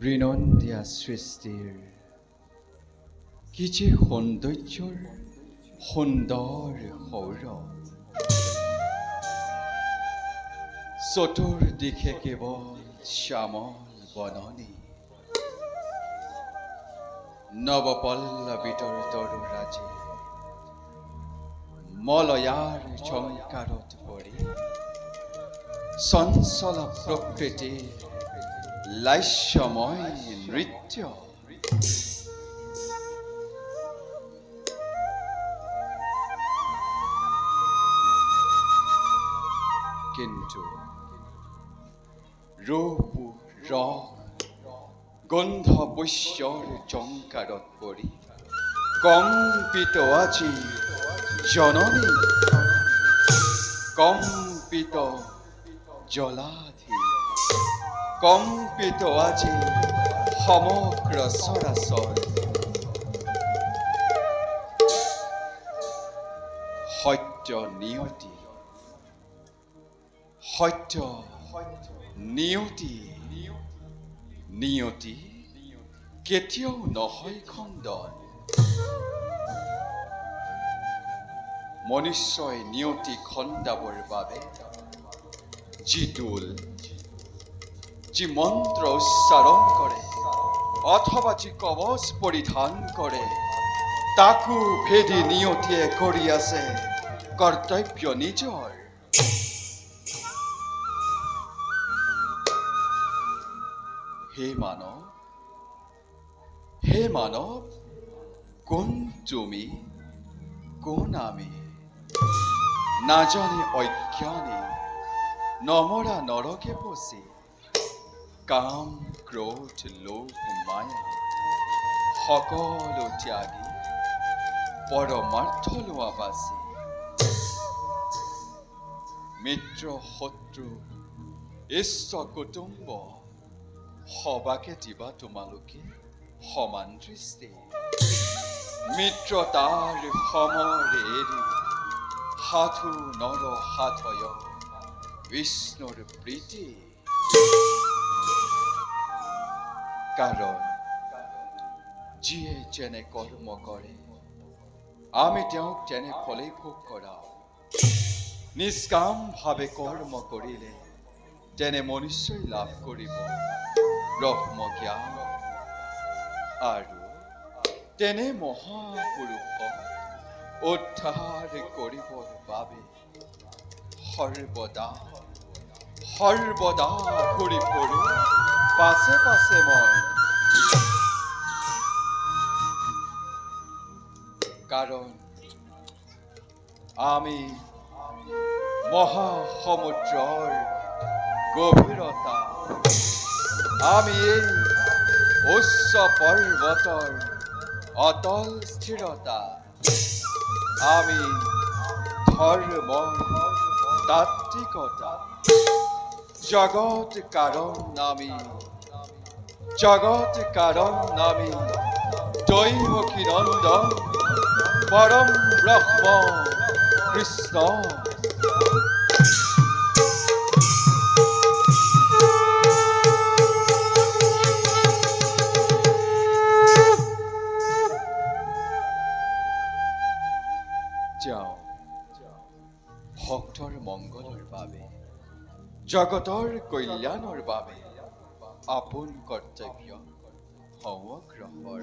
বৃণন্দিয়া সৃষ্টিৰ। কি যে সৌন্দৰ্যৰ সুন্দৰ সৌৰভ চতুৰ্দিশে কেৱল শ্যামল বননি। নৱপল্লৱিতৰ তৰুৰাজে মলয়াৰ ঝংকাৰত পৰি। চঞ্চল প্ৰকৃতিৰ লাস্যময় নৃত্য কিন্তু ৰূপ ৰস গন্ধ বৈশ্যৰ জংকাৰত পৰি কম্পিত আজি জননী কম্পিত জলাধি কম্পিত আজি সমগ্ৰ চৰাচৰ সত্য নিয়তি সত্য নিয়তি নিয়তি কেতিয়াও নহয় খণ্ডন। মনুষ্যই নিয়তি খণ্ডাবৰ বাবে যি দোল যি মন্ত্ৰ উচ্চাৰণ কৰে অথবা যি কবচ পৰিধান কৰে তাকো ভেদি নিয়তিয়ে কৰি আছে কৰ্তব্য নিজৰ হে মানৱ হে মানৱ কোন তুমি, কোন আমি? নাজানে অজ্ঞানী নমৰা নৰকে পচি কাম ক্ৰোধ লোভ, মায়া সকলো ত্যাগী পৰমাৰ্থ লোৱা বাচি মিত্ৰ শত্ৰু ইষ্ট কুটুম্ব সবাকে দিবা তোমালোকে, সমান দৃষ্টি। মিত্ৰতাৰ সমৰে এৰি সাধু নৰ সাধয় বিষ্ণুৰ প্ৰীতি কাৰণ যিয়ে যেনে কৰ্ম কৰে আমি তেওঁক তেনে ফলেই ভোগ কৰাওঁ নিষ্কামভাৱে কৰ্ম কৰিলে তেনে মনুষ্যই লাভ কৰিব ব্ৰহ্ম জ্ঞান। আৰু তেনে মহাপুৰুষক উদ্ধাৰ কৰিবৰ বাবে সৰ্বদা সৰ্বদা ঘূৰি ফুৰো পাছে পাছে মই কাৰণ আমি মহাসমুদ্ৰৰ গভীৰতা আমি এই উচ্চ পৰ্বতৰ অতল স্থিৰতা আমি ধৰ্মৰ তাত্বিকতা জগত কাৰণ নামি। জগত কাৰণ নামি। দৈমকী নন্দন পৰম ব্ৰহ্ম কৃষ্ণ। যাওঁ। ভক্তৰ মংগলৰ বাবে জগতৰ কল্যাণৰ বাবে আপোন কৰ্তব্য সমগ্ৰহৰ